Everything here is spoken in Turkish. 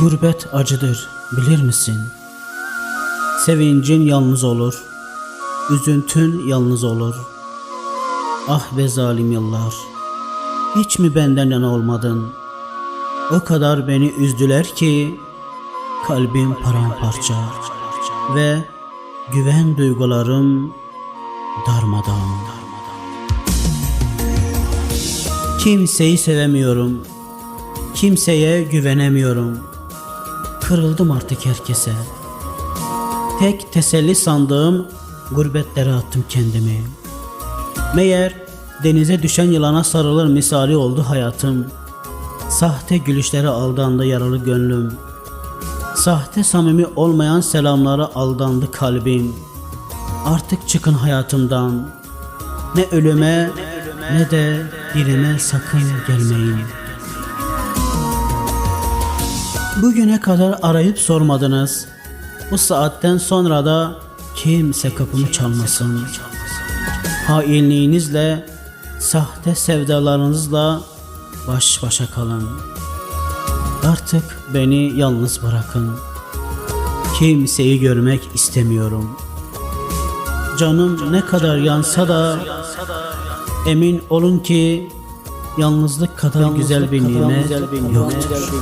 Gurbet acıdır, bilir misin? Sevincin yalnız olur, üzüntün yalnız olur. Ah be zalim yıllar, hiç mi benden yana olmadın? O kadar beni üzdüler ki, kalbim paramparça ve güven duygularım darmadağın. Kimseyi sevemiyorum, kimseye güvenemiyorum. Kırıldım artık herkese. Tek teselli sandığım gurbetlere attım kendimi. Meğer denize düşen yılana sarılır misali oldu hayatım. Sahte gülüşlere aldandı yaralı gönlüm. Sahte samimi olmayan selamlara aldandı kalbim. Artık çıkın hayatımdan. Ne ölüme ne de dilime sakın gelmeyin. Bugüne kadar arayıp sormadınız. Bu saatten sonra da kimse kapımı çalmasın. Hainliğinizle, sahte sevdalarınızla baş başa kalın. Artık beni yalnız bırakın. Kimseyi görmek istemiyorum. Canım ne kadar yansa da emin olun ki yalnızlık kadar güzel bir nimet yoktur.